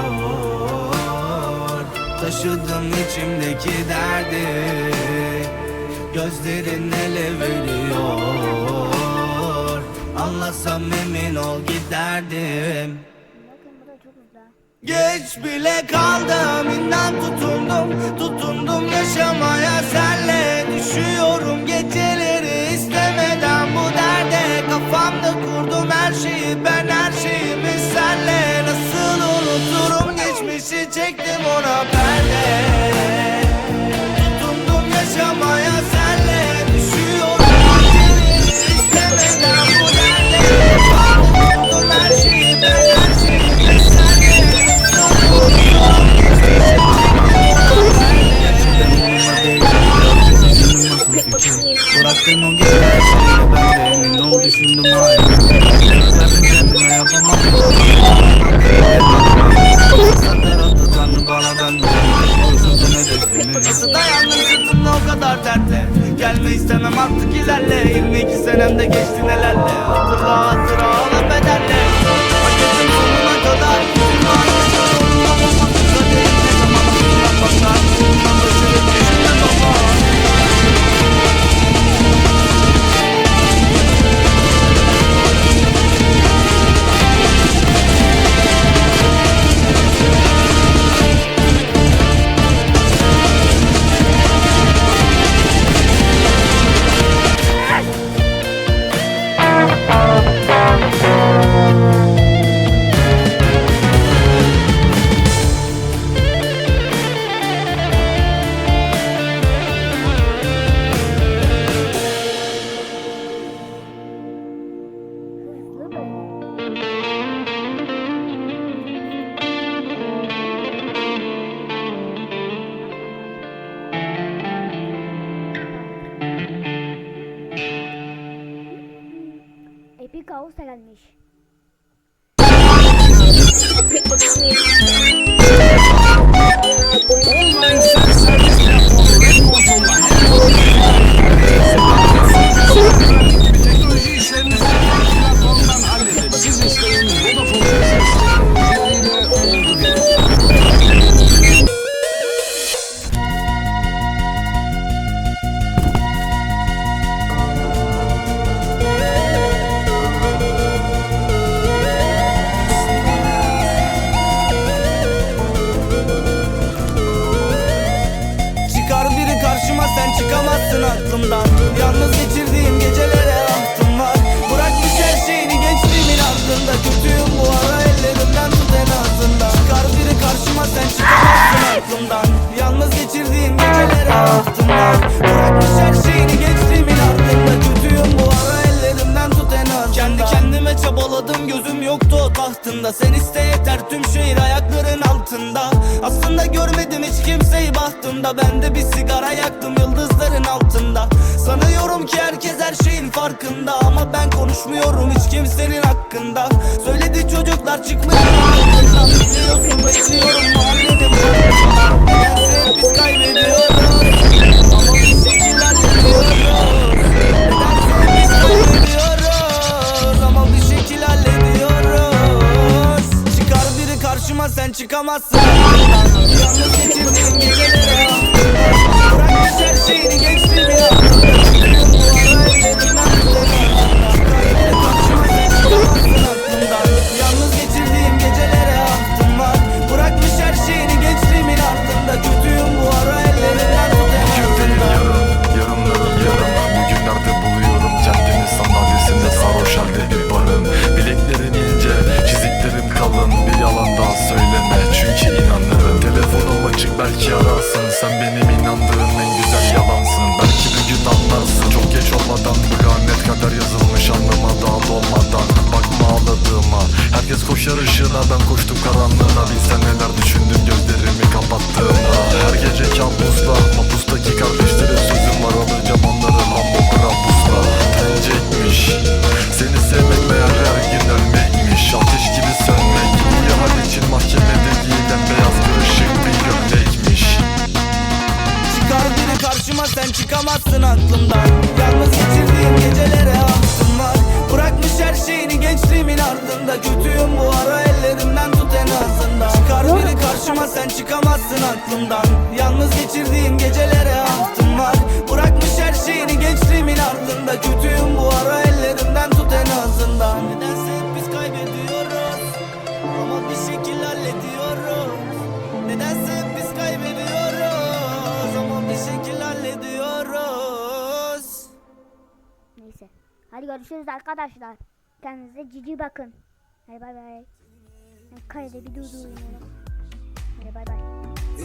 geliyor. Taşıdım içimdeki derdi. Gözlerin ele veriyor. Anlasam emin ol giderdim. Geç bile kaldım inan tutundum. Tutundum yaşamaya senle Düşüyorum. Geceleri istemeden bu derde Kafamda kurdum her şeyi. Ben her should take them on our back. 22 senemde geçti nicht. Aklımdan Yalnız geçirdiğim geceleri aklımdan Bırakmış her şeyini geçti çabaladım gözüm yoktu o tahtında. Sen iste yeter tüm şehir ayakların altında. Aslında görmedim hiç kimseyi bahtımda. Ben de bir sigara yaktım yıldızların altında. Sanıyorum ki herkes her şeyin farkında. Ama ben konuşmuyorum hiç kimsenin hakkında. Söyledi çocuklar çıkmıyor. Biliyorsun bekliyorum mahallede gece kabusla Mapustaki kardeşlerin sözüm var Alacağım onları Lambo Brabus'la Tencekmiş Seni sevmek meğer her gün ölmekmiş. Ateş gibi sönmek iyi hal için mahkemede giyilen beyaz kırışık bir gömlekmiş. Çıkar biri karşıma sen çıkamazsın aklımdan. Yalnız geçirdiğim gecelere ahtım var. Bırakmış her şeyini gençliğimin ardında. Kötüyüm bu ara karşıma sen çıkamazsın aklımdan Yalnız geçirdiğim gecelere ahtım var Bırakmış her şeyini gençliğimin ardında Kötüyüm bu ara ellerimden tut en azından Nedense hep biz kaybediyoruz Ama bir şekilde hallediyoruz Nedense hep biz kaybediyoruz Ama bir şekilde hallediyoruz Neyse. Hadi görüşürüz arkadaşlar. Kendinize cici bakın. Hadi bay bay. Ben Kaydı bir durdurayım. Okay, bye bye.